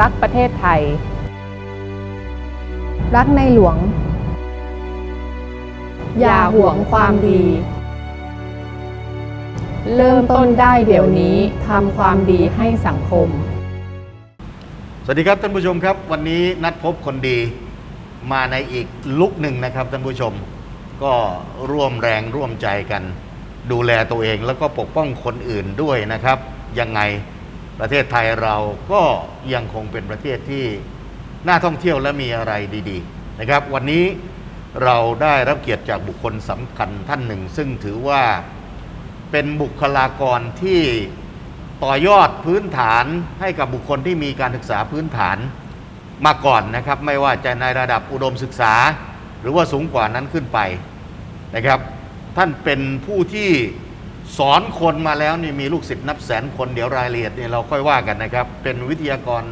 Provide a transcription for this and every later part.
รักประเทศไทย รักในหลวง อย่าห่วงความดี เริ่มต้นได้เดี๋ยวนี้ทำความดีให้สังคม สวัสดีครับท่านผู้ชมครับ วันนี้นัดพบคนดีมาในอีกลุกหนึ่งนะครับท่านผู้ชมก็ร่วมแรงร่วมใจกัน ดูแลตัวเองแล้วก็ปกป้องคนอื่นด้วยนะครับ ยังไง ประเทศไทยเราก็ยังคงเป็นประเทศที่น่าท่องเที่ยวและมีอะไรดีๆนะครับ วันนี้เราได้รับเกียรติจากบุคคลสำคัญท่านหนึ่ง ซึ่งถือว่าเป็นบุคลากรที่ต่อยอดพื้นฐานให้กับบุคคลที่มีการศึกษาพื้นฐานมาก่อนนะครับ ไม่ว่าจะในระดับอุดมศึกษา หรือว่าสูงกว่านั้นขึ้นไปนะครับ ท่านเป็นผู้ที่ สอนคนมาแล้วนี่มีลูกศิษย์นับแสนคนเดี๋ยวรายละเอียดเนี่ยเราค่อยว่ากันนะครับ เป็นวิทยากร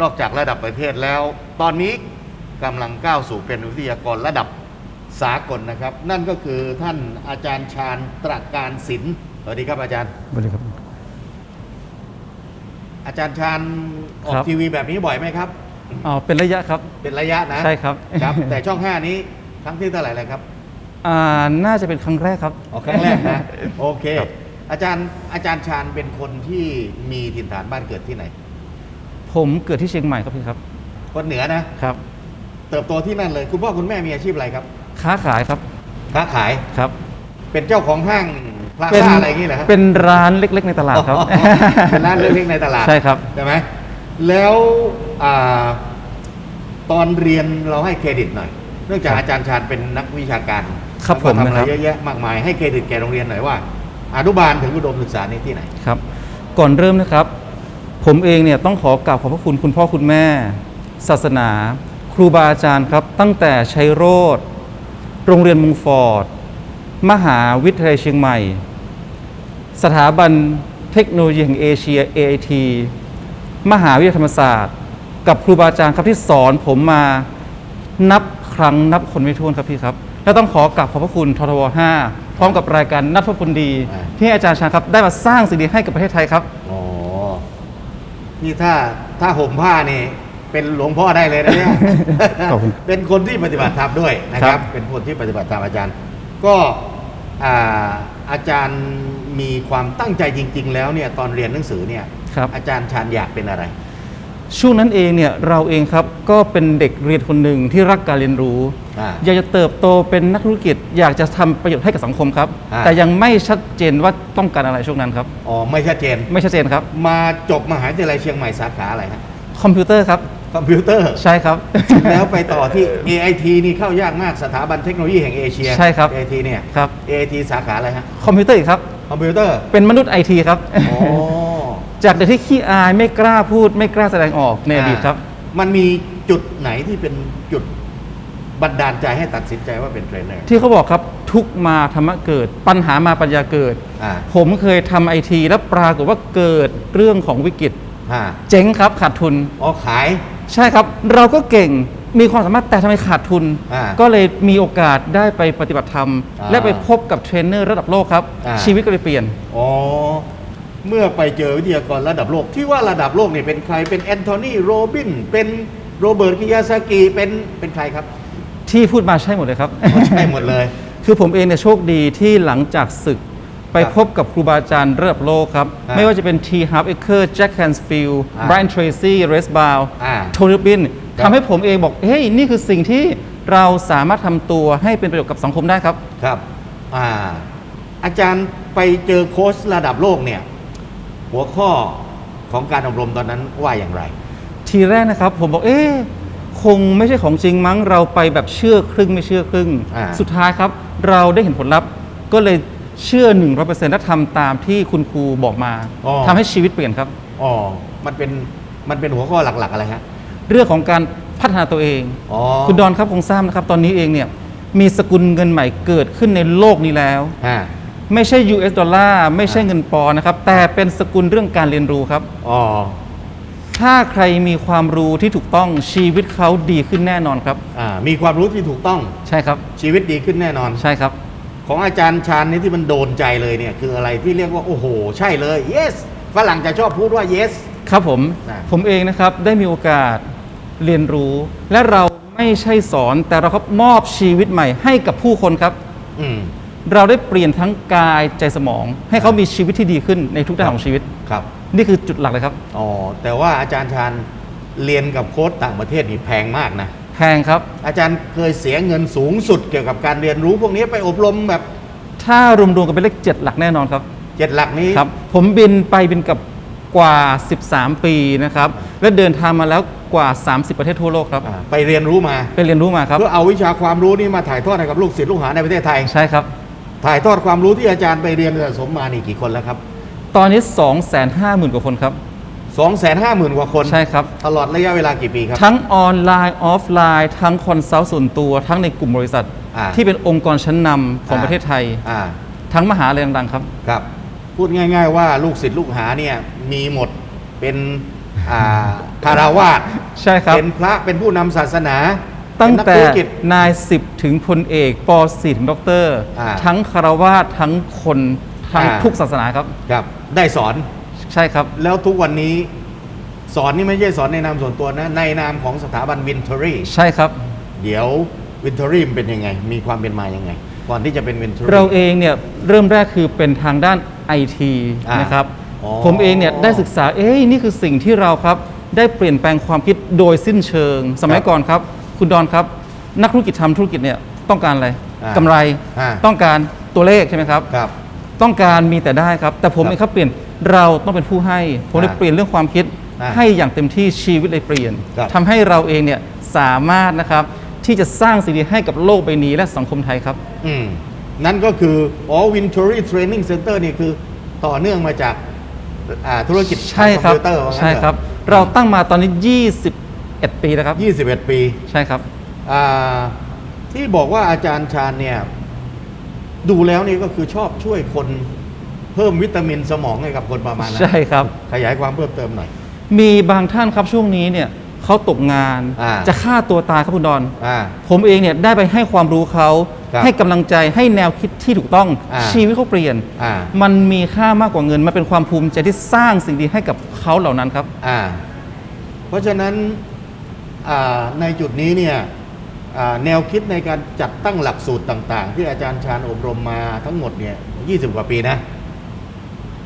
นอกจากระดับประเทศแล้ว ตอนนี้กำลังก้าวสู่เป็นวิทยากรระดับสากลนะครับ นั่นก็คือท่านอาจารย์ชาญตระการศิลป์สวัสดีครับอาจารย์สวัสดีครับ อาจารย์ชาญออกครับ ทีวีแบบนี้บ่อยไหมครับ อ๋อเป็นระยะครับ เป็นระยะนะใช่ครับ ครับ แต่ช่อง 5 นี้ครั้งที่เท่าไหร่เลยครับ อ่าน่าจะเป็นครั้งแรกครับออกครั้งแรกนะ โอเค อาจารย์อาจารย์ชาญเป็นคนที่มีถิ่นฐานบ้านเกิดที่ไหน ผมเกิดที่เชียงใหม่ครับพี่ครับคนเหนือนะ ครับ เติบโตที่นั่นเลย คุณพ่อคุณแม่มีอาชีพอะไรครับ ค้าขายครับค้าขายครับ เป็นเจ้าของห้างพลาเป็นซ่าอะไรอย่างนี้เหรอฮะเป็นร้านเล็ก ๆ ในตลาดครับ อ๋อเป็นร้านเล็กๆในตลาดใช่ครับ ใช่ไหมแล้วอาตอนเรียนเราให้เครดิตหน่อย เนื่องจากอาจารย์ชาญเป็นนักวิชาการครับแล้วก็ผมทำอะนะไรครับ เยอะแยะมากมายให้เครดิตแก่โรงเรียนหน่อยว่า อนุบาลถึงอุดมศึกษานี่ที่ไหน ครับก่อนเริ่มนะครับ ผมเองเนี่ยต้องขอกราบขอบพระคุณคุณพ่อคุณแม่ ศาสนา ครูบาอาจารย์ครับ ตั้งแต่ชัยโรธโรงเรียนมุงฟอร์ด มหาวิทยาลัยเชียงใหม่ สถาบันเทคโนโลยีแห่งเอเชีย AIT มหาวิทยาลัยธรรมศาสตร์ กับครูบาอาจารย์ครับที่สอนผมมานับครั้งนับคนไม่ถ้วนครับพี่ครับ และต้องขอกราบขอบพระคุณททว 5 พร้อมกับรายการนัดพบคนดี อ่า ที่อาจารย์ชาญครับได้มาสร้างสิ่งดีให้กับประเทศไทยครับ อ๋อ นี่ถ้าถ้าห่มผ้านี่ เป็นหลวงพ่อได้เลยนะเนี่ย ขอบคุณเป็นคนที่ปฏิบัติธรรมด้วยนะคครัรับ บ เป็นคนที่ปฏิบัติธรรมอาจารย์ ก็อ่าอาจารย์มีความตั้งใจจริง ๆ แล้วเนี่ยตอนเรียนหนังสือเนี่ย ครับ อาจารย์ชาญอยากเป็นอะไร ช่วงนั้นเองเนี่ยเราเองครับก็เป็นเด็กเรียนคนหนึ่งที่รักการเรียนรู้ อ่า อยากจะเติบโตเป็นนักธุรกิจ อยากจะทำประโยชน์ให้กับสังคมครับ อ่า แต่ยังไม่ชัดเจนว่าต้องการอะไรช่วงนั้นครับ อ๋อไม่ชัดเจน ไม่ชัดเจนครับ มาจบมหาวิทยาลัยเชียงใหม่สาขาอะไรฮะคอมพิวเตอร์ครับ คอมพิวเตอร์ ใช่ครับ แล้วไปต่อที่ AIT นี่เข้ายากมากสถาบันเทคโนโลยีแห่งเอเชีย ใช่ครับ AIT เนี่ย ครับ AIT สาขาอะไรฮะ คอมพิวเตอร์อีกครับ คอมพิวเตอร์ เป็นมนุษย์ไอทีครับ อ๋อ จากเด็กที่ขี้อายไม่กล้าพูด ไม่กล้าแสดงออกในอดีตครับ มันมีจุดไหนที่เป็นจุดบันดาลใจให้ตัดสินใจว่าเป็นเทรนเนอร์ ที่เขาบอกครับทุกข์มาธรรมะเกิด ปัญหามาปัญญาเกิด อ่า ผมเคยทำไอทีแล้วปรากฏว่าเกิดเรื่องของวิกฤต อ่าเจ๊งครับขาดทุน อ๋อขาย ใช่ครับ เราก็เก่งมีความสามารถแต่ทำไมขาดทุน อ่าก็เลยมีโอกาสได้ไปปฏิบัติธรรม อ่าและไปพบกับเทรนเนอร์ระดับโลกครับ อ่า ชีวิตก็เลยเปลี่ยน อ๋อ เมื่อไปเจอวิทยากรระดับโลก ที่ว่าระดับโลกเนี่ยเป็นใครเป็นแอนโทนีโรบินเป็นโรเบิร์ตกิยาซากิเป็นเป็นใครครับ ที่พูดมาใช่หมดเลยครับอ๋อใช่หมดเลย คือผมเองเนี่ยโชคดีที่หลังจากศึกไปครับพบกับครูบาอาจารย์ระดับโลกครับอ่าไม่ว่าจะเป็น T. Harv Eker Jack Hansfield อ่า Brian Tracy r e s b o w อ่าโทนี่บินครับทำให้ผมเองบอก เฮ้ย นี่คือสิ่งที่เราสามารถทำตัวให้เป็นประโยชน์กับสังคมได้ครับ ครับอ่าอาจารย์ไปเจอโค้ชระดับโลกเนี่ย หัวข้อของการอบรมตอนนั้นว่าอย่างไร ทีแรกนะครับ ผมบอกเอ๊ะคงไม่ใช่ของจริงมั้งเราไปแบบเชื่อครึ่งไม่เชื่อครึ่ง อ่า สุดท้ายครับ เราได้เห็นผลลัพธ์ก็เลยเชื่อ 1 0 0และทำตามที่คุณครูบอกมาทำให้ชีวิตเปลี่ยนครับ อ๋อมันเป็นมันเป็นหัวข้อหลัก ๆ อะไรฮะเรื่องของการพัฒนาตัวเอง อ๋อ คุณดอนครับคงทราบนะครับ ตอนนี้เองเนี่ยมีสกุลเงินใหม่เกิดขึ้นในโลกนี้แล้ว อ่า ไม่ใช่ US ดอลลาร์ไม่ใช่เงินปอนด์นะครับ แต่เป็นสกุลเรื่องการเรียนรู้ครับ อ๋อ ถ้าใครมีความรู้ที่ถูกต้องชีวิตเขาดีขึ้นแน่นอนครับ อ่า มีความรู้ที่ถูกต้อง ใช่ครับ ชีวิตดีขึ้นแน่นอน ใช่ครับ ของอาจารย์ชาญนี่ที่มันโดนใจเลยเนี่ย คืออะไรที่เรียกว่า โอ้โห ใช่เลย yes ฝรั่งจะชอบพูดว่า yes ครับผม นะผมเองนะครับได้มีโอกาสเรียนรู้ และเราไม่ใช่สอนแต่เราครับมอบชีวิตใหม่ให้กับผู้คนครับ อืม เราได้เปลี่ยนทั้งกายใจสมอง ให้เขามีชีวิตที่ดีขึ้นในทุกด้านของชีวิต ครับ นี่คือจุดหลักเลยครับ อ๋อ แต่ว่าอาจารย์ชาญเรียนกับโค้ชต่างประเทศนี่แพงมากนะ แพงครับ อาจารย์เคยเสียเงินสูงสุดเกี่ยวกับการเรียนรู้พวกนี้ไปอบรมแบบถ้ารวมๆกันเป็นเลขเจ็ดหลักแน่นอนครับเจ็ดหลักนี้ ครับ ผมบินไปบินกับกว่า 13 ปีนะครับ และเดินทางมาแล้วกว่า 30 ประเทศทั่วโลกครับอ่าไปเรียนรู้มา ไปเรียนรู้มาครับ เพื่อเอาวิชาความรู้นี้มาถ่ายทอดให้กับลูกศิษย์ลูกหาในประเทศไทย ใช่ครับ ถ่ายทอดความรู้ที่อาจารย์ไปเรียนสะสมมานี่กี่คนแล้วครับตอนนี้ 250,000 กว่าคนครับ 2 5 0 0 0 0 กว่าคน ใช่ครับ ตลอดระยะเวลากี่ปีครับ ทั้งออนไลน์ ออฟไลน์ ทั้งคอนซัลท์ส่วนตัว ทั้งในกลุ่มบริษัท อ่า ที่เป็นองค์กรชั้นนำของอ่าประเทศไทย อ่าทั้งมหาลัยดังๆครับ ครับ พูดง่ายๆว่าลูกศิษย์ลูกหาเนี่ยมีหมดเป็นอ่าคาราวาส ใช่ครับ เป็นพระเป็นผู้นำศาสนา ตั้งเป็นนักแต่ธุรกิจนายสิบถึงพลเอกปสี่ถึงด็อกเตอร์ อ่าทั้งคารวาสทั้งคนทั้งอ่า ทุกศาสนาครับ ครับ ได้สอนใช่ครับ แล้วทุกวันนี้สอนนี่ไม่ใช่สอนในนามส่วนตัวนะ ในนามของสถาบันวินเทอรี่ ใช่ครับ เดี๋ยววินเทอรี่เป็นยังไง มีความเป็นมายังไง ก่อนที่จะเป็นวินเทอรี่ เราเองเนี่ยเริ่มแรกคือเป็นทางด้านไอทีอ่านนะครับ อ๋อ ผมเองเนี่ยได้ศึกษาเอ้ยนี่คือสิ่งที่เราครับ ได้เปลี่ยนแปลงความคิดโดยสิ้นเชิง สมัยก่อนครับ คุณดอนครับ นักธุรกิจทำธุรกิจเนี่ยต้องการอะไรอ่ากำไรอ่า ต้องการตัวเลขใช่ไหมครับ ครับ ต้องการมีแต่ได้ครับ แต่ผมครับเองครับเปลี่ยนเราต้องเป็นผู้ให้ ผมเลยอ่าเปลี่ยนเรื่องความคิดอ่าให้อย่างเต็มที่ชีวิตเลยเปลี่ยนครับทำให้เราเองเนี่ยสามารถนะครับที่จะสร้างสิ่งดีให้กับโลกใบนี้และสังคมไทยครับอืมนั่นก็คืออ๋อวินเทอรี่เทรนนิ่งเซ็นเตอร์นี่คือต่อเนื่องมาจากอ่าธุรกิจใช่ครับคอมพิวเตอร์ว่างั้นใช่ครับถอะเราตั้งมาตอนนี้ 21 ปีแล้วครับ 21 ปีใช่ครับ อ่าที่บอกว่าอาจารย์ชาญเนี่ย ดูแล้วนี่ก็คือชอบช่วยคนเพิ่มวิตามินสมองให้กับคนประมาณนั้นใช่ครับ ขยายความเพิ่มเติมหน่อย มีบางท่านครับช่วงนี้เนี่ยเขาตกงานอ่า จะฆ่าตัวตายครับคุณดอน อ่า ผมเองเนี่ยได้ไปให้ความรู้เขาครับให้กำลังใจให้แนวคิดที่ถูกต้อง อ่า ชีวิตเขาเปลี่ยน อ่า มันมีค่ามากกว่าเงิน มันเป็นความภูมิใจที่สร้างสิ่งดีให้กับเขาเหล่านั้นครับ อ่า เพราะฉะนั้นอ่า ในจุดนี้เนี่ยอ่าแนวคิดในการจัดตั้งหลักสูตรต่าง ๆ ที่อาจารย์ชาญอบรมมาทั้งหมดเนี่ย20กว่าปีนะ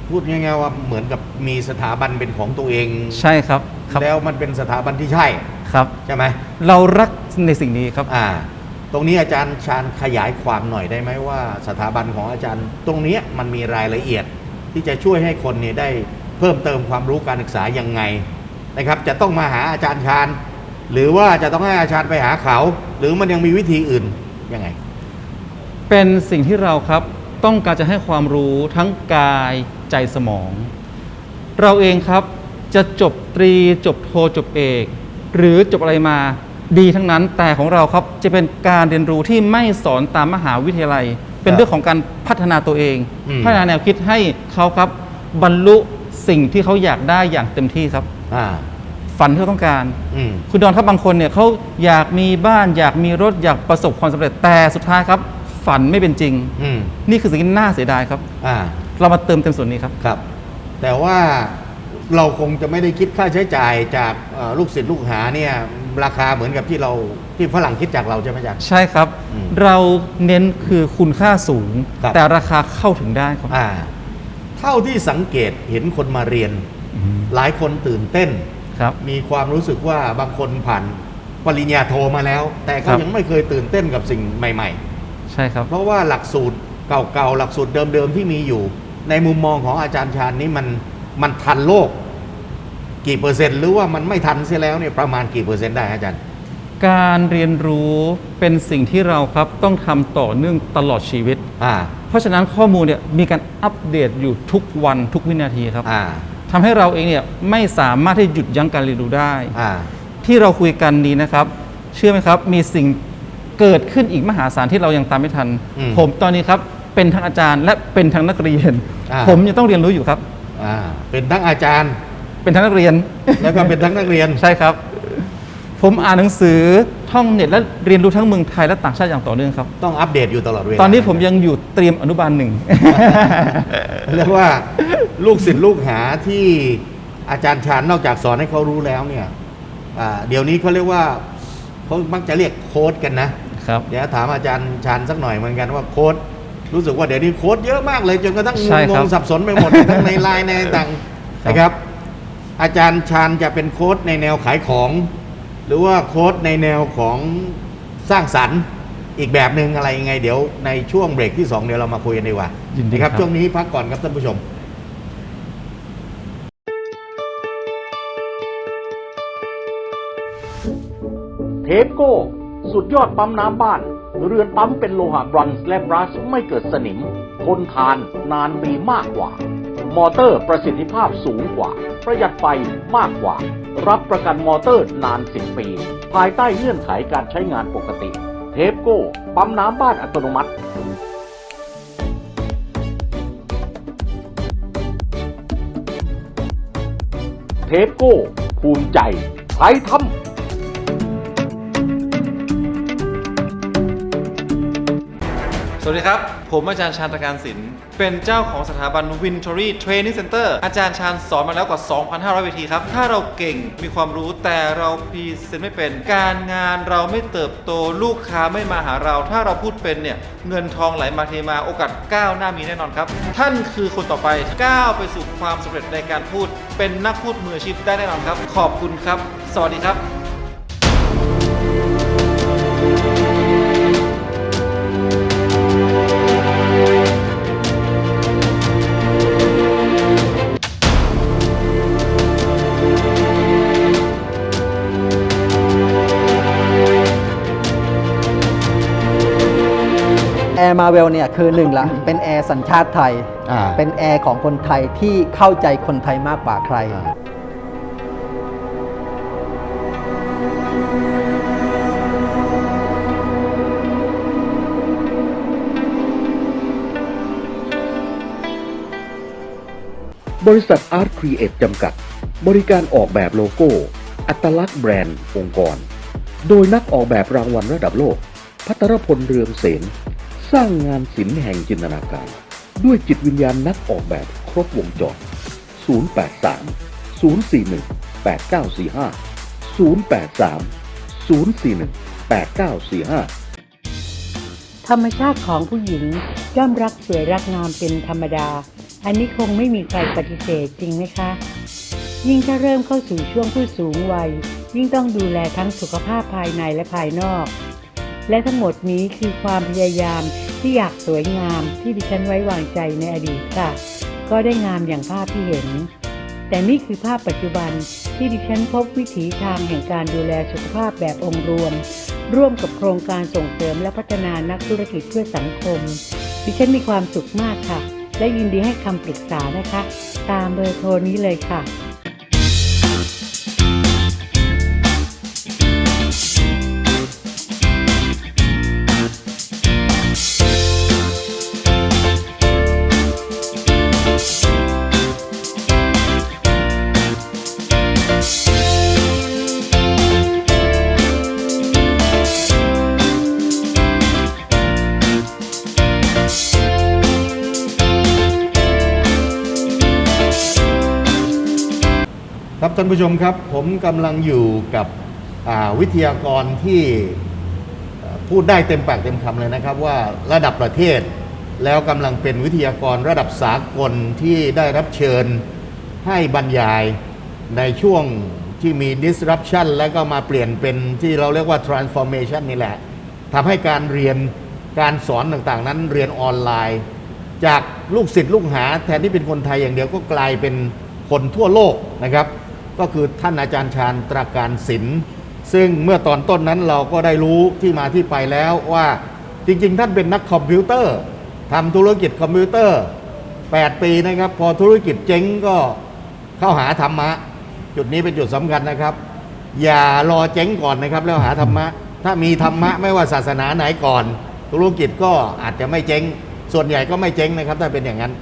พูดง่ายๆว่าเหมือนกับมีสถาบันเป็นของตัวเองใช่ครับครับแล้วมันเป็นสถาบันที่ใช่ครับใช่ไหมเรารักในสิ่งนี้ครับอ่าตรงนี้อาจารย์ชาญขยายความหน่อยได้ไหมว่า สถาบันของอาจารย์ ตรงเนี้ยมันมีรายละเอียดที่จะช่วยให้คนเนี่ยได้เพิ่มเติมความรู้การศึกษายังไงนะครับ จะต้องมาหาอาจารย์ชาญ หรือว่าจะต้องให้อาจารย์ไปหาเขา หรือมันยังมีวิธีอื่นยังไง เป็นสิ่งที่เราครับต้องการจะให้ความรู้ทั้งกายใจสมอง เราเองครับจะจบตรีจบโทจบเอก หรือจบอะไรมาดีทั้งนั้นแต่ของเราครับจะเป็นการเรียนรู้ที่ไม่สอนตามมหาวิทยาลัย เป็นเรื่องของการพัฒนาตัวเอง อืม พัฒนาแนวคิดให้เขาครับบรรลุสิ่งที่เขาอยากได้อย่างเต็มที่ครับ อ่า ฝันที่เขาต้องการ อืม คุณดอนครับบางคนเนี่ยเขาอยากมีบ้านอยากมีรถอยากประสบความสำเร็จแต่สุดท้ายครับ ฝันไม่เป็นจริง อืม นี่คือสิ่งที่น่าเสียดายครับ อ่า เรามาเติมเต็มส่วนนี้ครับ ครับ แต่ว่าเราคงจะไม่ได้คิดค่าใช้จ่ายจากเอ่อลูกศิษย์ลูกหาเนี่ย ราคาเหมือนกับที่เราที่ฝรั่งคิดจากเราใช่ไหมอาจารย์ ใช่ครับ อืมเราเน้นคือคุณค่าสูง ครับ แต่ราคาเข้าถึงได้ครับอ่า เท่าที่สังเกตเห็นคนมาเรียนหลายคนตื่นเต้น ครับมีความรู้สึกว่าบางคนผ่านปริญญาโทมาแล้ว แต่คเขารับยังไม่เคยตื่นเต้นกับสิ่งใหม่ใช่ครับๆเพราะว่าหลักสูตรเก่าๆหลักสูตรเดิมๆที่มีอยู่ ในมุมมองของอาจารย์ชาญนี้มันมันทันโลก กี่เปอร์เซ็นต์หรือว่ามันไม่ทันเสียแล้วเนี่ยประมาณกี่เปอร์เซ็นต์ได้อาจารย์ การเรียนรู้เป็นสิ่งที่เราครับต้องทำต่อเนื่องตลอดชีวิต อ่าเพราะฉะนั้นข้อมูลเนี่ยมีการอัปเดตอยู่ทุกวันทุกวินาทีครับ อ่า ทำให้เราเองเนี่ยไม่สามารถที่หยุดยั้งการเรียนรู้ได้อ่าที่เราคุยกันนี้นะครับ เชื่อไหมครับ มีสิ่งเกิดขึ้นอีกมหาศาลที่เรายังตามไม่ทันอืมผมตอนนี้ครับเป็นทั้งอาจารย์ และเป็นทั้งนักเรียนอ่าผมยังต้องเรียนรู้อยู่ครับอ่าเป็นทั้งอาจารย์ เป็นทั้งนักเรียน แล้วก็เป็นทั้งนักเรียนใช่ครับ ผมอ่านหนังสือท่องเน็ตและเรียนรู้ทั้งเมืองไทยและต่างชาติอย่างต่อเนื่องครับ ต้องอัปเดตอยู่ตลอดเวลาตอนนี้ผมยังอยู่เตรียมอนุบาลหนึ่งเรียกว่า ลูกศิษย์ลูกหาที่อาจารย์ชาญนอกจากสอนให้เขารู้แล้วเนี่ยอ่าเดี๋ยวนี้เขาเรียกว่าเขามักจะเรียกโค้ดกันนะครับ เดี๋ยวถามอาจารย์ชาญสักหน่อยเหมือนกันว่าโค้ดรู้สึกว่าเดี๋ยวนี้โค้ดเยอะมากเลยจนกระทั่งใช่งครังบๆสับสนไปหมด ทั้งในไลน์ในต่างครับ นะครับ อาจารย์ชาญจะเป็นโค้ดในแนวขายของ หรือว่าโค้ดในแนวของสร้างสรรค์อีกแบบหนึ่งอะไรยังไง เดี๋ยวในช่วงเบรกที่สองเดี๋ยวเรามาคุยกันดีกว่ายินดีนะคครัรับ ช่วงนี้พักก่อนครับท่านผู้ชม ปโก้ สุดยอดปั๊มน้ำบ้าน เรือนปั๊มเป็นโลหะบรอนซ์และบรัชไม่เกิดสนิม ทนทานนานปีมากกว่า มอเตอร์ประสิทธิภาพสูงกว่า ประหยัดไฟมากกว่า รับประกันมอเตอร์นาน 10 ปี ภายใต้เงื่อนไขการใช้งานปกติ เทปโก้ ปั๊มน้ำบ้านอัตโนมัติเทปโก้ ภูมิใจใช้ทำ สวัสดีครับ ผมอาจารย์ชาญตะการศิลป์เป็นเจ้าของสถาบัน Wintory Training Center อาจารย์ชาญสอนมาแล้วกว่า 2,500 เวทีครับ ถ้าเราเก่งมีความรู้แต่เราพรีเซนต์ไม่เป็น การงานเราไม่เติบโตลูกค้าไม่มาหาเรา ถ้าเราพูดเป็นเนี่ย เงินทองไหลมาเทมาโอกาสก้าวหน้ามีแน่นอนครับ ท่านคือคนต่อไปก้าวไปสู่ความสำเร็จในการพูด เป็นนักพูดมืออาชีพได้แน่นอนครับ ขอบคุณครับ สวัสดีครับ มาเวลเนี่ยคือหนึ่งละเป็นแอร์สัญชาติไทย อ่า เป็นแอร์ของคนไทยที่เข้าใจคนไทยมากกว่าใคร บริษัท Art Create จำกัด บริการออกแบบโลโก้ อัตลักษณ์แบรนด์ องค์กร โดยนักออกแบบรางวัลระดับโลก พัทรพลเรืองเสน สร้างงานศิลป์แห่งจินตนาการ ด้วยจิตวิญญาณนักออกแบบครบวงจร 083 041 8945 083 041 8945 ธรรมชาติของผู้หญิงย่อมรักสวยรักงามเป็นธรรมดา อันนี้คงไม่มีใครปฏิเสธจริงไหมคะ ยิ่งถ้าเริ่มเข้าสู่ช่วงผู้สูงวัย ยิ่งต้องดูแลทั้งสุขภาพภายในและภายนอก และทั้งหมดนี้คือความพยายามที่อยากสวยงามที่ดิฉันไว้วางใจในอดีตค่ะ ก็ได้งามอย่างภาพที่เห็น แต่นี่คือภาพปัจจุบันที่ดิฉันพบวิถีทางแห่งการดูแลสุขภาพแบบองค์รวม ร่วมกับโครงการส่งเสริมและพัฒนานักธุรกิจเพื่อสังคม ดิฉันมีความสุขมากค่ะ และยินดีให้คำปรึกษานะคะ ตามเบอร์โทรนี้เลยค่ะานผู้ชมครับ ผมกำลังอยู่กับวิทยากรที่พูดได้เต็มปากเต็มคำเลยนะครับ ว่าระดับประเทศ แล้วกำลังเป็นวิทยากรระดับสากลที่ได้รับเชิญให้บรรยายในช่วงที่มี disruption แล้วก็มาเปลี่ยนเป็นที่เราเรียกว่า transformation นี่แหละทำให้การเรียนการสอนต่างๆ นั้นเรียนออนไลน์ จากลูกศิษย์ลูกหาแทนที่เป็นคนไทยอย่างเดียวก็กลายเป็นคนทั่วโลกนะครับ ก็คือท่านอาจารย์ชาญตราการศิลป์ซึ่งเมื่อตอนต้นนั้นเราก็ได้รู้ที่มาที่ไปแล้วว่าจริง ๆ ท่านเป็นนักคอมพิวเตอร์ทำธุรกิจคอมพิวเตอร์ 8 ปีนะครับ พอธุรกิจเจ๊งก็เข้าหาธรรมะ จุดนี้เป็นจุดสำคัญนะครับ อย่ารอเจ๊งก่อนนะครับ แล้วหาธรรมะ ถ้ามีธรรมะไม่ว่าศาสนาไหนก่อน ธุรกิจก็อาจจะไม่เจ๊ง ส่วนใหญ่ก็ไม่เจ๊งนะครับ ถ้าเป็นอย่างนั้น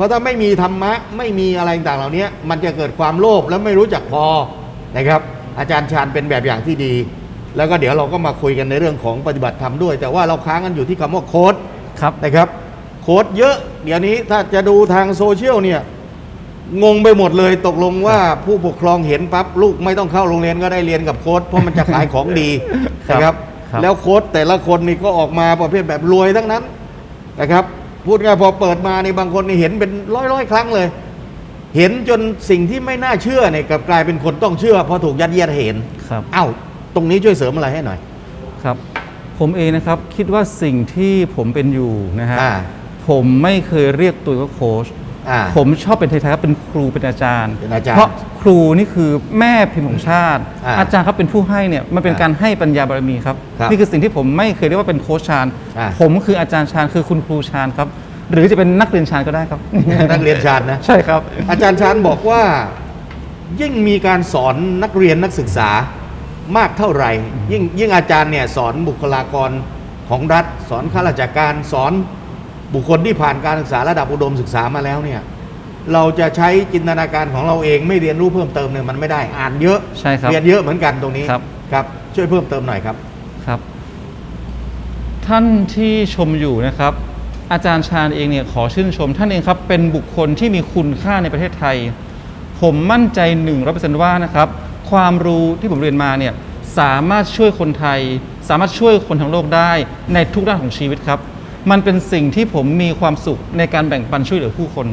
ราะถ้าไม่มีธรรมะไม่มีอะไรต่างๆเหล่านี้มันจะเกิดความโลภแล้วไม่รู้จักพอนะครับ อาจารย์ชาญเป็นแบบอย่างที่ดี แล้วก็เดี๋ยวเราก็มาคุยกันในเรื่องของปฏิบัติธรรมด้วย แต่ว่าเราค้างกันอยู่ที่คำว่าโค้ดครับนะครับ โค้ดเยอะ เดี๋ยวนี้ถ้าจะดูทางโซเชียลเนี่ยงงไปหมดเลยตกลงว่าผู้ปกครองเห็นปั๊บลูกไม่ต้องเข้าโรงเรียนก็ได้เรียนกับโค้ดเพราะมันจะขายของดีครับนะครับครับ แล้วโค้ดแต่ละคนนี่ก็ออกมาประเภทแบบรวยทั้งนั้นนะครับ พูดง่ายพอเปิดมาในบางคนนี่เห็นเป็นร้อยร้อยๆครั้งเลย เห็นจนสิ่งที่ไม่น่าเชื่อเนี่ยกลับกลายเป็นคนต้องเชื่อเพราะถูกยัดเยียดให้เห็นครับเอ้าตรงนี้ช่วยเสริมอะไรให้หน่อย ครับ ผมเองนะครับคิดว่าสิ่งที่ผมเป็นอยู่นะฮะอ่าผมไม่เคยเรียกตัวว่าโค้ช อ่า ผมชอบเป็นไทยๆครับเป็นครูเป็นอาจารย์เป็นอาจารย์เพราะครูนี่คือแม่พิมพ์ของชาติ อ่าอาจารย์ครับเป็นผู้ให้เนี่ยมันเป็นอ่าการให้ปัญญาบารมีครับครับนี่คือสิ่งที่ผมไม่เคยเรียกว่าเป็นโค้ชชาญอ่า ผมคืออาจารย์ชาญคือคุณครูชาญครับ หรือจะเป็นนักเรียนชาญก็ได้ครับ นักเรียนชาญนะ ใช่ครับ อาจารย์ชานบอกว่ายิ่งมีการสอนนักเรียนนักศึกษามากเท่าไหร่ ยิ่งยิ่งอาจารย์เนี่ยสอนบุคลากรของรัฐ สอนข้าราชการสอน บุคคลที่ผ่านการศึกษาระดับอุดมศึกษามาแล้วเนี่ยเราจะใช้จินตนาการของเราเองไม่เรียนรู้เพิ่มเติมเนี่ยมันไม่ได้อ่านเยอะใช่ครับเรียนเยอะเหมือนกันตรงนี้ครับครับ ช่วยเพิ่มเติมหน่อยครับครับ ท่านที่ชมอยู่นะครับ อาจารย์ชาญเองเนี่ยขอชื่นชม ท่านเองครับเป็นบุคคลที่มีคุณค่าในประเทศไทย ผมมั่นใจหนึ่งร้อเปอร์เซนต์ว่านะครับ ความรู้ที่ผมเรียนมาเนี่ยสามารถช่วยคนไทย สามารถช่วยคนทั้งโลกได้ในทุกด้านของชีวิตครับ มันเป็นสิ่งที่ผมมีความสุขในการแบ่งปันช่วยเหลือผู้คน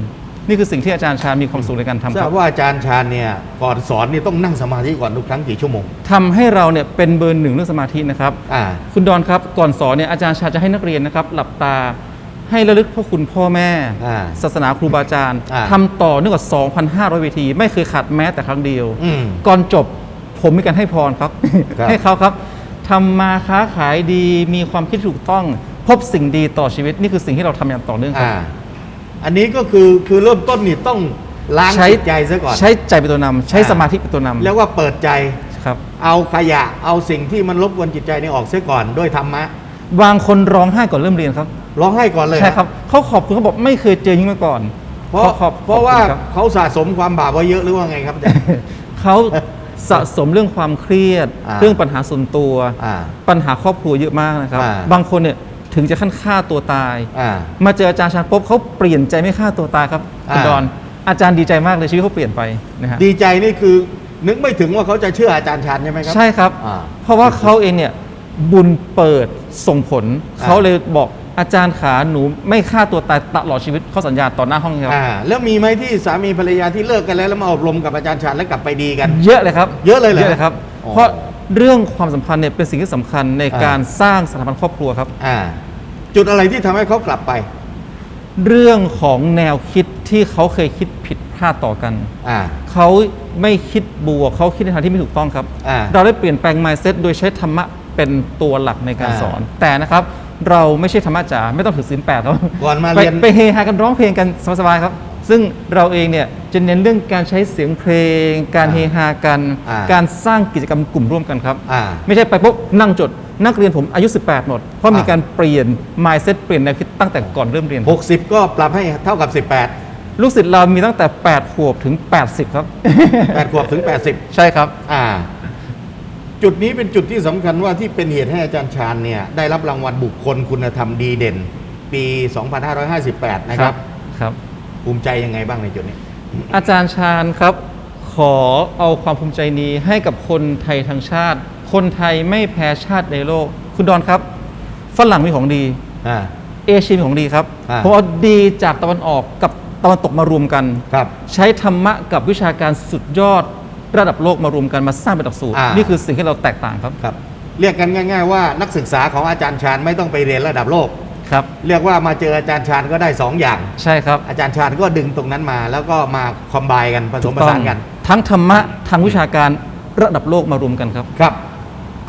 นี่คือสิ่งที่อาจารย์ชาญมีความสุขในการทำทครารับบว่าอาจารย์ชาญเนี่ยก่อนสอนนี่ต้องนั่งสมาธิก่อนทุกครั้งกี่ชั่วโมงทำให้เราเนี่ยเป็นเบอร์หนึ่งเรื่องสมาธินะครับ อ่า คุณดอนครับก่อนสอนเนี่ยอาจารย์ชาจะให้นักเรียนนะครับ หลับตาให้ระลึกพระคุณพ่อแม่อ่าศาสนาครูบาอาจารย์อ่า ทำต่อเนื่องกับ 2,500 เวที ไม่เคยขาดแม้แต่ครั้งเดียว อืม ก่อนจบผมมีการให้พรครับ ครับให้เขาครับทำมาค้าขายดีมีความคิดถูกต้อง พบสิ่งดีต่อชีวิตนี่คือสิ่งที่เราทำอย่างต่อเนื่องครับ อ่า อันนี้ก็คือคือเริ่มต้นนี่ต้องล้างใช้จิตใจซะก่อน ใช้ใจเป็นตัวนำใช้อ่า สมาธิเป็นตัวนำแล้วว่าเปิดใจ ครับ เอาขยะ เอาสิ่งที่มันรบกวนจิตใจนี่ออกเสียก่อนด้วยธรรมะบางคนร้องไห้ก่อนเริ่มเรียนครับ ร้องไห้ก่อนเลยใช่ครับเขาขอบคุณเขาบอกไม่เคยเจออยิ่างนี้มาก่อนเพราะขขอบเพราะว่าขอบคุณครับ เขาสะสมความบาปไว้เยอะหรือว่าไงครับอาจารย์ เขาสะสมเรื่องความเครียด อ่า เรื่องปัญหาส่วนตัว อ่า ปัญหาครอบครัวเยอะมากนะครับ อ่าบางคนเนี่ย ถึงจะขั้นฆ่าตัวตาย อ่า มาเจออาจารย์ชาญปุ๊บเขาเปลี่ยนใจไม่ฆ่าตัวตายครับคุณอ่า ดอน อาจารย์ดีใจมากเลยชีวิตเขาเปลี่ยนไปนะฮะดีใจนี่คือนึกไม่ถึงว่าเขาจะเชื่ออาจารย์ชันใช่ไหมครับใช่ครับ อ่าเพราะว่าเขาเองเนี่ยบุญเปิดส่งผล อ่า เขาเลยบอกอาจารย์ขาหนูไม่ฆ่าตัวตายตลอดชีวิตเขาสัญญาต่อหน้าห้องครับ อ่าแล้วมีไหมที่สามีภรรยาที่เลิกกันแล้วแล้วมาอบรมกับอาจารย์ชันแล้วกลับไปดีกัน เยอะเลยครับเยอะเลยเหรอเยอะเลยครับ อ๋อ เพราะ เรื่องความสัมพันธ์เนี่ยเป็นสิ่งที่สำคัญในอ่าการสร้างสถาบันครอบครัวครับ อ่า จุดอะไรที่ทำให้เขากลับไป เรื่องของแนวคิดที่เขาเคยคิดผิดพลาดต่อกัน อ่า เขาไม่คิดบวกเขาคิดในทางที่ไม่ถูกต้องครับ อ่าเราได้เปลี่ยนแปลง mindset โดยใช้ธรรมะเป็นตัวหลักในการอ่าสอน แต่นะครับ เราไม่ใช่ธรรมะจ๋าไม่ต้องถือศีลแปดครับก่อนมาไปเรียนไปเฮฮากันร้องเพลงกันสบายๆครับ ซึ่งเราเองเนี่ยจะเน้นเรื่องการใช้เสียงเพลง การอ่าเฮฮากัน อ่าการสร้างกิจกรรมกลุ่มร่วมกันครับ อ่าไม่ใช่ไปปุ๊บนั่งจดนักเรียนผมอายุ 18 หมด เพราะมีอ่า การเปลี่ยน mindset เปลี่ยนแนวคิดตั้งแต่ก่อนเริ่มเรียน60 ก็ปรับให้เท่ากับ 18 ลูกศิษย์เรามีตั้งแต่ 8 ขวบถึง 80 ครับ 8ขวบถึง 80 ใช่ครับ อ่า จุดนี้เป็นจุดที่สำคัญว่าที่เป็นเหตุให้อาจารย์ชาญเนี่ยได้รับรางวัลบุคคลคุณธรรมดีเด่น ปี 2558 นะครับ ครับ ภูมิใจยังไงบ้างในจุดนี้ อาจารย์ชาญครับ ขอเอาความภูมิใจนี้ให้กับคนไทยทั้งชาติ คนไทยไม่แพ้ชาติในโลก คุณดอนครับ ฝรั่งมีของดี อ่า เอเชียมีของดีครับอ่า ผมเอาดีจากตะวันออกกับตะวันตกมารวมกัน ครับ ใช้ธรรมะกับวิชาการสุดยอดระดับโลกมารวมกันมาสร้างเป็นหลักสูตรอ่านี่ นี่คือสิ่งที่เราแตกต่างครับ ครับ เรียกกันง่าย ๆ ว่านักศึกษาของอาจารย์ชาญไม่ต้องไปเรียนระดับโลก ครับ เรียกว่ามาเจออาจารย์ชาญก็ได้สองอย่าง ใช่ครับอาจารย์ชาญก็ดึงตรงนั้นมา แล้วก็มาคอมไบกันผสมผสานกัน ทั้งธรรมะทางวิชาการระดับโลกมารวมกันครับครับ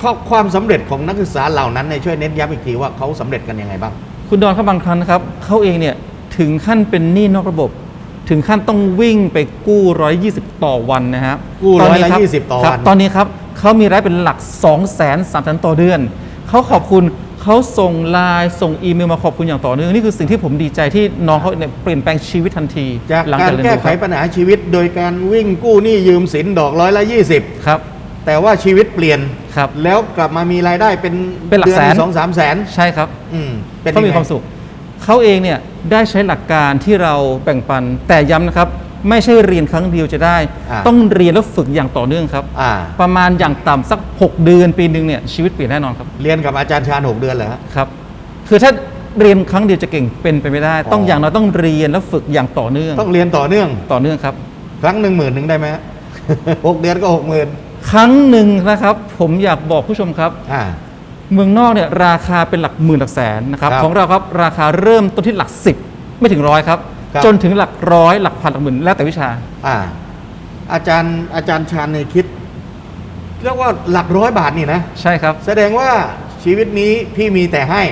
ข้อความสำเร็จของนักศึกษาเหล่านั้นในยช่วยเน้นย้ำอีกทีว่าเขาสำเร็จกันยังไงบ้าง คุณดอนครับบางครั้งนะครับเขาเองเนี่ยถึงขั้นเป็นหนี้นอกระบบ ถึงขั้นต้องวิ่งไปกู้ 120 ต่อวันนะฮะกู้ตนนี้ครับ120ต่อวันครับตอนนี้ครับเขามีรายได้เป็นหลัก 2 0 0 0 0 0 3 0 0 0ต่อเดือนเขาขอบคุณ เขาส่งไลน์ส่งอีเมลมาขอบคุณอย่างต่อเนื่องนี่คือสิ่งที่ผมดีใจที่น้องเขาเนี่ยเปลี่ยนแปลงชีวิตทันที จากหลังการเรียนแก้รู้ไขครับปัญหาชีวิตโดยการวิ่งกู้หนี้ยืมสินดอกร้อยละยี่สิบครับแต่ว่าชีวิตเปลี่ยน ครับ แล้วกลับมามีรายได้เป็นเป็นหลักแสน ดือสองสามแสนใช่ครับ อืมเป็นเขามียังไง ความสุข เขาเองเนี่ยได้ใช้หลักการที่เราแบ่งปัน แต่ย้ำนะครับ ไม่ใช่เรียนครั้งเดียวจะได้าต้องเรียนแล้วฝึกอย่างต่อเนื่องครับ อ่า ประมาณอย่างต่ำสัก 6 เดือนปีหนึ่งเนี่ยชีวิตเปลี่ยนแน่นอนครับเรียนกับอาจารย์ชาญหกเดือนเหรอฮะ ครับ คือถ้าเรียนครั้งเดียวจะเก่งเป็นไปไม่ได้ อ๋อ ต้องอย่างน้อยต้องเรียนแล้วฝึกอย่างต่อเนื่องต้องเรียนต่อเนื่อง ต่อเนื่องครับ ครั้งหนึ่งหมื่นหนึ่งได้ไหมฮะ หกเดือนก็หกหมื่นครั้งหนึ่งนะครับ ผมอยากบอกผู้ชมครับ อ่า เมืองนอกเนี่ยราคาเป็นหลักหมื่นหลักแสนนะครับครับ ของเราครับราคาเริ่มต้นที่หลักสิบไม่ถึงร้อยครับ ครับ จนถึงหลักร้อยหลักพันหลักหมื่นแล้วแต่วิชา อ่า อาจารย์อาจารย์ชาญในยคิด เรียกว่าหลักร้อยบาทนี่นะ ใช่ครับ แสดงว่าชีวิตนี้พี่มีแต่ให้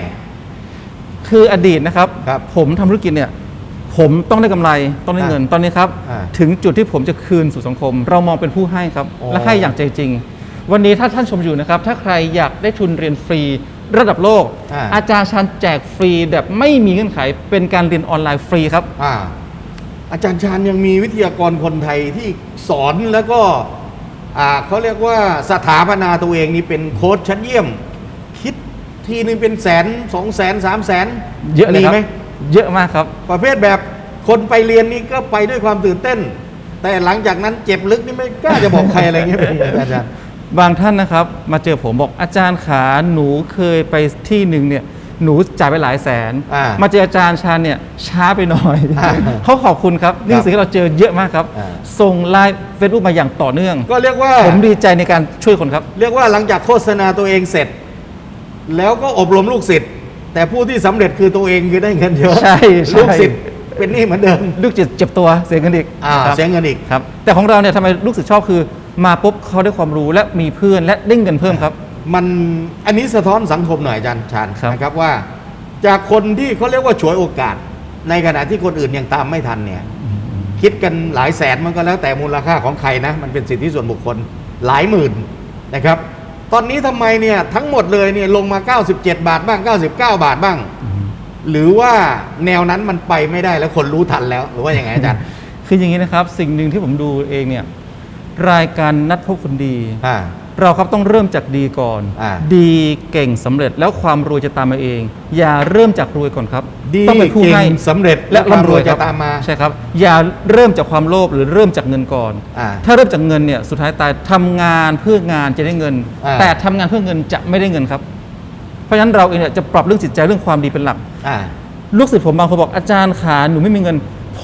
คืออดีตนะครับ ครับผมทำธุรกิจเนี่ย ผมต้องได้กำไรต้องได้เงินตอนนี้ครับ อ่าถึงจุดที่ผมจะคืนสู่สังคม เรามองเป็นผู้ให้ครับ อ๋อ และให้อย่างใจจริง วันนี้ถ้าท่านชมอยู่นะครับ ถ้าใครอยากได้ทุนเรียนฟรี ระดับโลก อ่า อาจารย์ชันแจกฟรีแบบไม่มีเงื่อนไข เป็นการเรียนออนไลน์ฟรีครับ อ่าอาจารย์ชาญยังมีวิทยากรคนไทยที่สอนแล้วก็อ่าเขาเรียกว่าสถาปนาตัวเองนี่เป็นโค้ชชั้นเยี่ยม คิดทีนึงเป็นแสนสองแสนสามแสนเยอะเลยมีครับไหมเยอะมากครับ ประเภทแบบคนไปเรียนนี่ก็ไปด้วยความตื่นเต้น แต่หลังจากนั้นเจ็บลึกนี่ไม่กล้าจะบอกใครอะไรเงี้ยเป็นไงอาจารย์ บางท่านนะครับ มาเจอผมบอกอาจารย์ขาหนูเคยไปที่หนึ่งเนี่ยหนูจ่ายไปหลายแสน อ่ามาเจออาจารย์ชาญเนี่ยช้าไปหน่อย อ่าเขาขอบคุณครับ นี่คือสิ่งที่เราเจอเยอะมากครับ อ่า ส่งไลน์เฟซบุ๊กมาอย่างต่อเนื่อง ก็เรียกว่า ผมดีใจในการช่วยคนครับ เรียกว่าหลังจากโฆษณาตัวเองเสร็จ แล้วก็อบรมลูกศิษย์แต่ผู้ที่สำเร็จคือตัวเองคือได้เงินเยอะใช่ใช่ ลูกศิษย์เป็นหนี้เหมือนเดิม ลูกจิตเจ็บตัวเสียเงินอีกอ่าครับเสียเงินอีก ครับแต่ของเราเนี่ยทำไมลูกศิษย์ชอบคือ มาปุ๊บเขาได้ความรู้และมีเพื่อนและได้เงินเพิ่มครับ มันอันนี้สะท้อนสังคมหน่อยอาจารย์ชาญครับ นะครับว่า จากคนที่เขาเรียกว่าฉวยโอกาส ในขณะที่คนอื่นยังตามไม่ทันเนี่ย คิดกันหลายแสนมันก็แล้วแต่มูลค่าของใครนะ มันเป็นสิทธิส่วนบุคคลหลายหมื่นนะครับ ตอนนี้ทำไมเนี่ยทั้งหมดเลยเนี่ยลงมา 97 บาทบ้าง 99 บาทบ้าง หรือว่าแนวนั้นมันไปไม่ได้แล้วคนรู้ทันแล้วหรือว่าอย่างไงอาจารย์ คืออย่างนี้นะครับ สิ่งหนึ่งที่ผมดูเองเนี่ย รายการนัดพบคนดี อ่า เราครับต้องเริ่มจากดีก่อน อ่าดีเก่งสำเร็จแล้วความรวยจะตามมาเอง อย่าเริ่มจากรวยก่อนครับดีต้องเป็นผู้เก่งให้สำเร็จและร่ำรวยและความรวยครับจะตามมาใช่ครับ อย่าเริ่มจากความโลภหรือเริ่มจากเงินก่อน อ่าถ้าเริ่มจากเงินเนี่ยสุดท้ายตายทำงานเพื่องานจะได้เงิน อ่า แต่ทำงานเพื่อเงินจะไม่ได้เงินครับ เพราะฉะนั้นเราเองเนี่ยจะปรับเรื่องจิตใจเรื่องความดีเป็นหลัก อ่า ลูกศิษย์ผมบางคนบอกอาจารย์ขาหนูไม่มีเงิน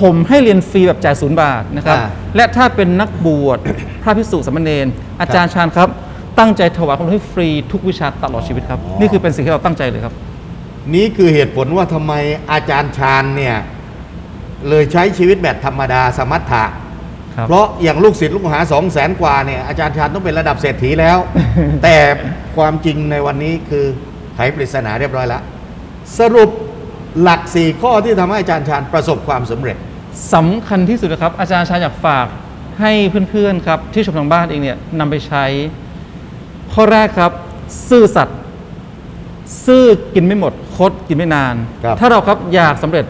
ผมให้เรียนฟรีแบบจ่ายศูนย์บาทนะครับ อ่า และถ้าเป็นนักบวช พระภิกษุสามเณรอาจารย์ชาญครับ ตั้งใจถวายความรู้ให้ฟรีทุกวิชาตลอดชีวิตครับ นี่คือเป็นสิ่งที่เราตั้งใจเลยครับ นี่คือเหตุผลว่าทำไมอาจารย์ชาญเนี่ย เลยใช้ชีวิตแบบธรรมดาสมัตถะ ครับ เพราะอย่างลูกศิษย์ลูกหาสองแสนกว่าเนี่ยอาจารย์ชาญต้องเป็นระดับเศรษฐีแล้ว แต่ความจริงในวันนี้คือไขปริศนาเรียบร้อยแล้ว สรุปหลักสี่ข้อที่ทำให้อาจารย์ชาญประสบความสำเร็จ สำคัญที่สุดนะครับ อาจารย์ชาญอยากฝากให้เพื่อนๆครับ ที่ชมทางบ้านเองเนี่ยนำไปใช้ ข้อแรกครับ ซื่อสัตย์ซื่อกินไม่หมด คดกินไม่นาน ครับ ถ้าเราครับอยากสำเร็จ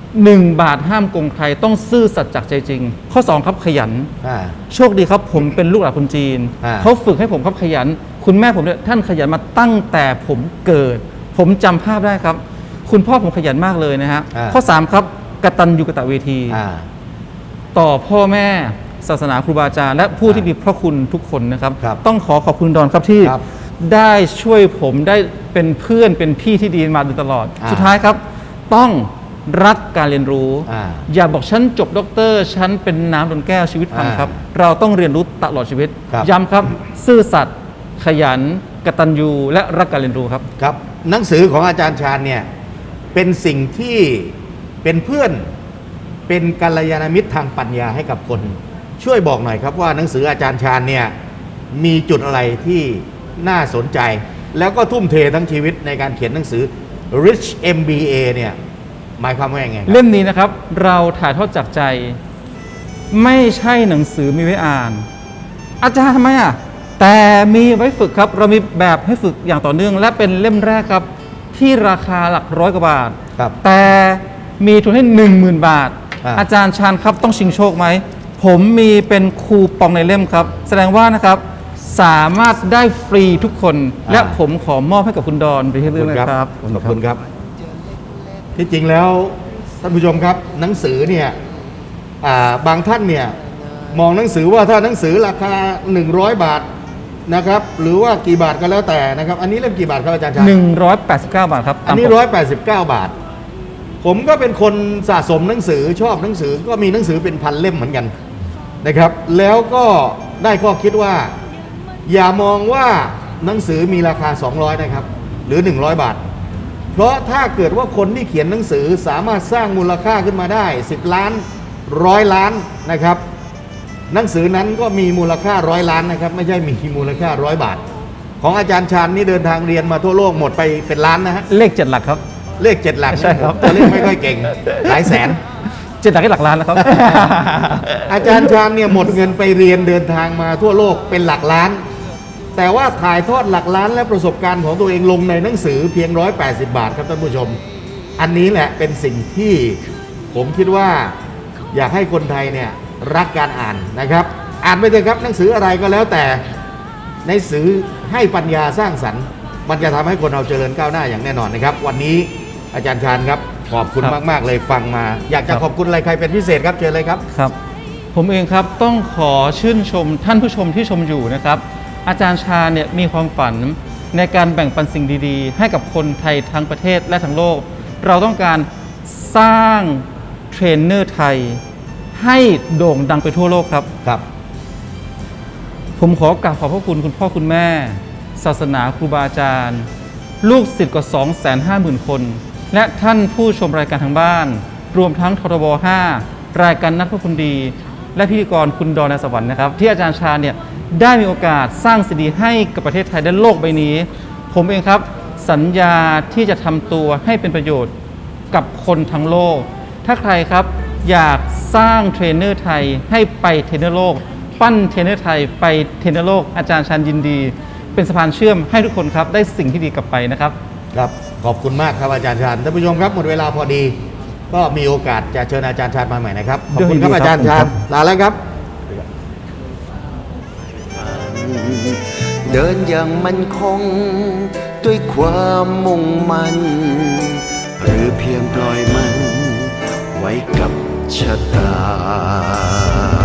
1 บาทห้ามโกงใคร ต้องซื่อสัตย์จากใจจริง ข้อ 2 ครับขยัน อ่า โชคดีครับผมเป็นลูกหลานคนจีน อ่า เขาฝึกให้ผมครับขยัน คุณแม่ผมเนี่ยท่านขยันมาตั้งแต่ผมเกิด ผมจำภาพได้ครับ คุณพ่อผมขยันมากเลยนะฮะ อ่า ข้อ 3 ครับ กตัญญูกตเวที อ่า ต่อพ่อแม่ศาสนาครูบาอาจารย์และผู้ที่อ่ามีมีพระคุณทุกคนนะครับ ครับต้องขอขอบคุณดอนครับที่ครับได้ช่วยผมได้เป็นเพื่อนเป็นพี่ที่ดีมาโดยตลอด อ่าสุดท้ายครับ ต้องรักการเรียนรู้ อ่าอย่าบอกฉันจบด็อกเตอร์ฉันเป็นน้ำดนแก้วชีวิตพังอ่าครับเราต้องเรียนรู้ตลอดชีวิต ครับ ย้ำครับ ซื่อสัตย์ขยันกตัญญูและรักการเรียนรู้ครับ ครับหนังสือของอาจารย์ชาญเนี่ยเป็นสิ่งที่ เป็นเพื่อนเป็นกัลยาณมิตรทางปัญญาให้กับคน ช่วยบอกหน่อยครับว่าหนังสืออาจารย์ชาญเนี่ยมีจุดอะไรที่น่าสนใจ แล้วก็ทุ่มเททั้งชีวิตในการเขียนหนังสือ Rich MBA เนี่ยหมายความว่ายังไงครับเล่มนี้นะครับเราถ่ายทอดจากใจ ไม่ใช่หนังสือมีไว้อ่าน อาจารย์ทำไมอะแต่มีไว้ฝึกครับ เรามีแบบให้ฝึกอย่างต่อเนื่อง และเป็นเล่มแรกครับ ที่ราคาหลักร้อยกว่าบาท ครับ แต่ มีทุนให้ 1 0,000 บาท อ่า อาจารย์ชาญครับต้องชิงโชคไหม ผมมีเป็นคูปองในเล่มครับ แสดงว่านะครับสามารถได้ฟรีทุกคน และผมขอมอบให้กับคุณดอนไปที่เรื่องนะครับขอบคุณครับ ที่จริงแล้วท่านผู้ชมครับหนังสือเนี่ยอ่าบางท่านเนี่ยมองหนังสือว่าถ้าหนังสือราคา 100 บาทนะครับหรือว่ากี่บาทก็แล้วแต่นะครับ อันนี้เล่มกี่บาทครับอาจารย์ชาญ189 บาทครับอันนี้ตามปกร้อยแปดสิบเก้าบาท ผมก็เป็นคนสะสมหนังสือชอบหนังสือก็มีหนังสือเป็นพันเล่มเหมือนกันนะครับ แล้วก็ได้ข้อคิดว่า อย่ามองว่าหนังสือมีราคา 200 นะครับ หรือ 100 บาท เพราะถ้าเกิดว่าคนที่เขียนหนังสือสามารถสร้างมูลค่าขึ้นมาได้ 10 ล้านร้อยล้านนะครับ หนังสือนั้นก็มีมูลค่าร้อยล้านนะครับ ไม่ใช่มีมูลค่าร้อยบาท ของอาจารย์ชาญนี่เดินทางเรียนมาทั่วโลกหมดไปเป็นล้านนะฮะเลขเจ็ดหลักครับ เลขเจ็ดหลักใช่ครับ ตัวเลขไม่ค่อยเก่ง หลายแสน เจ็ดหลักให้หลักล้านแล้วครับ อาจารย์ชาญเนี่ยหมดเงินไปเรียนเดินทางมาทั่วโลกเป็นหลักล้าน แต่ว่าถ่ายทอดหลักล้านและประสบการณ์ของตัวเองลงในหนังสือเพียง 180 บาทครับท่านผู้ชม อันนี้แหละเป็นสิ่งที่ผมคิดว่าอยากให้คนไทยเนี่ยรักการอ่านนะครับ อ่านไปเถอะครับหนังสืออะไรก็แล้วแต่ในหนังสือให้ปัญญาสร้างสรรค์ มันจะทำให้คนเราเจริญก้าวหน้าอย่างแน่นอนนะครับ วันนี้ อาจารย์ชาญครับ ขอบคุณครับมาก ๆ เลยฟังมา อยากจะครับ ขอบคุณอะไรใครเป็นพิเศษครับเชิญเลยครับ ครับ ผมเองครับต้องขอชื่นชมท่านผู้ชมที่ชมอยู่นะครับ อาจารย์ชาเนี่ยมีความฝันในการแบ่งปันสิ่งดีๆ ให้กับคนไทยทั้งประเทศและทั้งโลก เราต้องการสร้างเทรนเนอร์ไทย ให้โด่งดังไปทั่วโลกครับ ครับ ผมขอกราบขอบพระคุณคุณพ่อคุณแม่ ศาสนาครูบาอาจารย์ ลูกศิษย์กว่า 250,000 คน และท่านผู้ชมรายการทางบ้าน รวมทั้งทรบ5 รายการนัดพระคุณดี และพิธีกรคุณดอนในสวรรค์นะครับ ที่อาจารย์ชาเนี่ยได้มีโอกาสสร้างสิ่งดีให้กับประเทศไทยและโลกใบนี้ ผมเองครับ สัญญาที่จะทำตัวให้เป็นประโยชน์กับคนทั้งโลก ถ้าใครครับอยากสร้างเทรนเนอร์ไทยให้ไปเทรนเนอร์โลก ปั้นเทรนเนอร์ไทยไปเทรนเนอร์โลก อาจารย์ชันยินดี เป็นสะพานเชื่อมให้ทุกคนครับได้สิ่งที่ดีกลับไปนะครับ ครับขอบคุณมากครับอาจารย์ชาญท่านผู้ชมครับหมดเวลาพอดี ก็มีโอกาสจะเชิญอาจารย์ชาญมาใหม่นะครับขอบคุณครับด้วยอาจารย์ครัชาบญลาแล้วครับ เดินอย่างมันคง ด้วยความมุ่งมันหรือเพียงปล่อยมัน ไว้กับชะตา